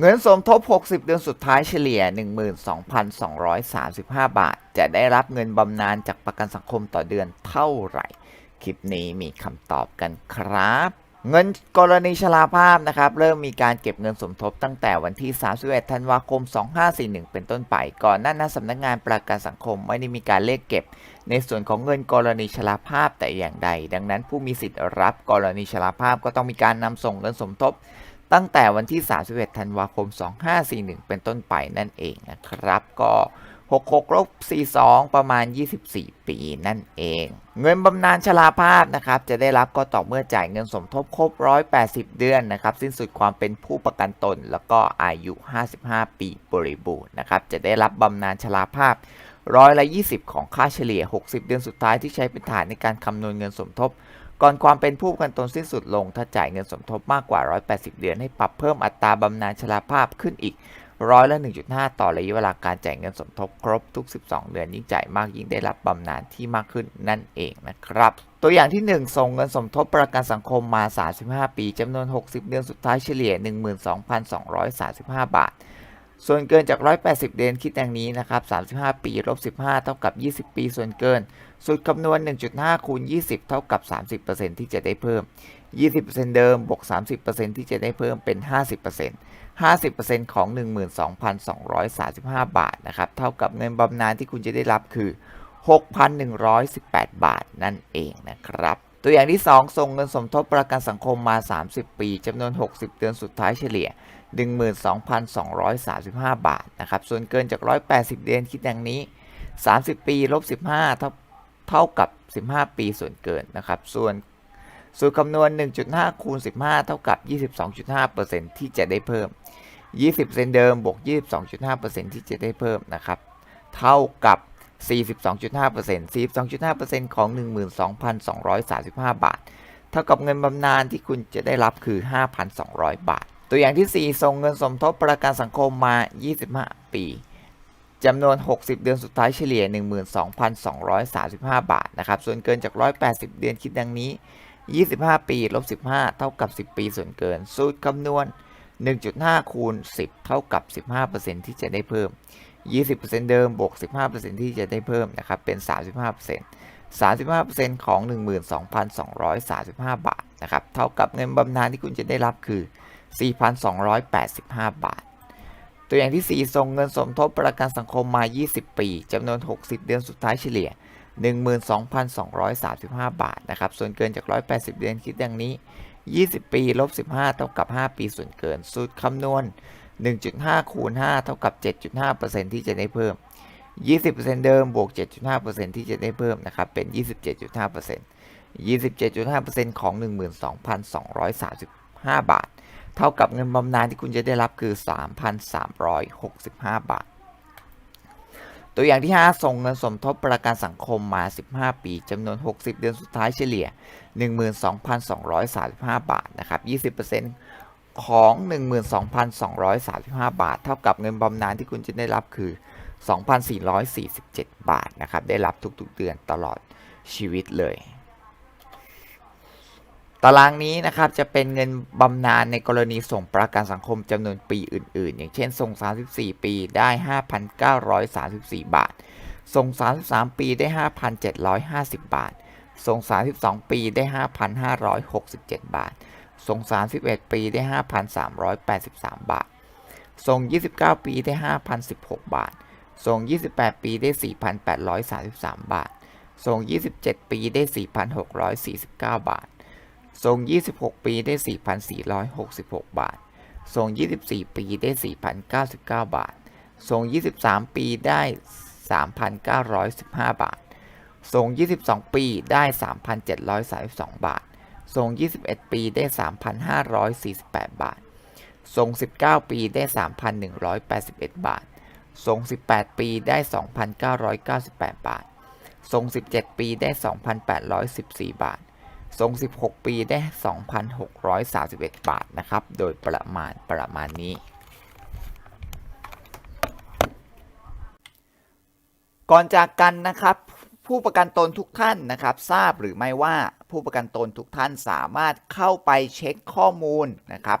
เงินสมทบ 60 เดือนสุดท้ายเฉลี่ย 12,235 บาท จะได้รับเงินบำนาญจากประกันสังคมต่อเดือนเท่าไหร่ คลิปนี้มีคำตอบกันครับ เงินกรณีชราภาพนะครับ เริ่มมีการเก็บเงินสมทบตั้งแต่วันที่ 31 ธันวาคม 2541 เป็นต้นไป ก่อนหน้านั้นสำนักงานประกันสังคมไม่ได้มีการเลขเก็บ ในส่วนของเงินกรณีชราภาพแต่อย่างใด ดังนั้นผู้มีสิทธิ์รับกรณีชราภาพก็ต้องมีการนำส่งเงินสมทบ ตั้งแต่วันที่ 31 ธันวาคม 2541 เป็นต้นไปนั่นเองนะครับ ก็ 66ลบ42 ประมาณ 24 ปีนั่นเอง เงินบำนาญชราภาพนะครับ จะได้รับก็ต่อเมื่อจ่ายเงินสมทบครบ 180 เดือนนะครับ สิ้นสุดความเป็นผู้ประกันตน แล้วก็อายุ 55 ปีบริบูรณ์นะครับ จะได้รับบำนาญชราภาพร้อยละ 20 ของค่าเฉลี่ย 60 เดือนสุดท้ายที่ใช้เป็นฐานในการคำนวณเงินสมทบ ก่อนความเป็นผู้ประกันตนสิ้นสุดลง ถ้าจ่ายเงินสมทบมากกว่า 180 เดือน ให้ปรับเพิ่มอัตราบำนาญชราภาพขึ้นอีกร้อยละ 1.5 ต่อระยะเวลาการจ่ายเงินสมทบครบทุก 12 เดือน ยิ่งจ่ายมากยิ่งได้รับบำนาญที่มากขึ้นนั่นเองนะครับ ตัวอย่างที่ 1 ส่งเงินสมทบประกันสังคมมา 35 ปีจำนวน 60 เดือนสุดท้ายเฉลี่ย 12,235 บาท ส่วนเกินจาก 180 เดือนคิดดังนี้นะครับ 35 ปีลบ15 เท่ากับ 20 ปีส่วนเกิน สูตรคำนวณ 1.5 คูณ 20 เท่ากับ 30%ที่จะได้เพิ่ม 20%เดิมบวก 30%ที่จะได้เพิ่มเป็น 50% 50%ของ 12,235 บาทนะครับ เท่ากับเงินบำนาญที่คุณจะได้รับคือ 6,118 บาทนั่นเองนะครับ ตัวอย่างที่ 2 ส่งเงินสมทบประกันสังคมมา 30 ปีจำนวน 60 เดือนสุดท้ายเฉลี่ย 12,235 บาทนะครับ ส่วนเกินจาก 180 เดือนคิดดังนี้ 30 ปีลบ15 เท่าเท่ากับ 15 ปีส่วนเกินนะครับ ส่วนสูตรคำนวณ 1.5 คูณ 15 เท่ากับ 22.5%ที่จะได้เพิ่ม 20%เดิมบวก 22.5%ที่จะได้เพิ่มนะครับ เท่ากับ 42.5% 42.5%ของ 12,235 บาท เท่ากับเงินบำนาญที่คุณจะได้รับคือ 5,200 บาท ตัวอย่างที่ 4 ส่งเงินสมทบประกันสังคมมา 25 ปีจำนวน 60 เดือนสุดท้ายเฉลี่ย 12,235 บาทนะครับ ส่วนเกินจาก 180 เดือนคิดดังนี้ 25 ปีลบ15 เท่ากับ 10 ปีส่วนเกิน สูตรคำนวณ 1.5 คูณ 10 เท่ากับ 15%ที่จะได้เพิ่ม 20%เดิมบวก 15%ที่จะได้เพิ่มนะครับ เป็น 35% 35%ของ 12,235 บาทนะครับ เท่ากับเงินบำนาญที่คุณจะได้รับคือ 4,285 บาท ตัวอย่างที่ 4 ส่งเงินสมทบประกันสังคมมา 20 ปีจำนวน 60 เดือนสุดท้ายเฉลี่ย 12,235 บาทนะครับ ส่วนเกินจาก 180 เดือนคิดดังนี้ 20 ปีลบ15 เท่ากับ 5 ปีส่วนเกิน สูตรคำนวณ 1.5 คูณ 5 เท่ากับ 7.5%ที่จะได้เพิ่ม 20%เดิมบวก 7.5%ที่จะได้เพิ่มนะครับ เป็น 27.5% 27.5%ของ 12,235 บาท เท่ากับเงินบำนาญที่คุณจะได้รับคือ 3,365 บาท ตัวอย่างที่ 5 ส่งเงินสมทบประกันสังคมมา 15 ปีจำนวน 60 เดือนสุดท้ายเฉลี่ย 12,235 บาทนะครับ 20%ของ 12,235 บาท เท่ากับเงินบำนาญที่คุณจะได้รับคือ 2,447 บาทนะครับ ได้รับทุกๆเดือนตลอดชีวิตเลย ตารางนี้นะครับจะเป็นเงินบำนาญในกรณีส่งประกันสังคมจำนวนปีอื่น ๆ อย่างเช่น ส่ง 34 ปีได้ 5,934 บาท ส่ง 33 ปีได้ 5,750 บาท ส่ง 32 ปีได้ 5,567 บาท ส่ง 31 ปีได้ 5,383 บาท ส่ง 29 ปีได้ 5,016 บาท ส่ง 28 ปีได้ 4,833 บาท ส่ง 27 ปีได้ 4,649 บาท ส่ง26 ปีได้ 4,466 บาทส่ง24 ปีได้ 4,099 บาทส่ง23 ปีได้ 3,915 บาทส่ง22 ปีได้ 3,732 บาทส่ง21 ปีได้ 3,548 บาทส่ง19 ปีได้ 3,181 บาทส่ง18 ปีได้ 2,998 บาทส่ง17 ปีได้ 2,814 บาท ส่ง16 ปีได้ 2,631 บาทนะครับ โดยประมาณประมาณนี้ ก่อนจากกันนะครับผู้ประกันตนทุกท่านนะครับ ทราบหรือไม่ว่าผู้ประกันตนทุกท่านสามารถเข้าไปเช็คข้อมูลนะครับ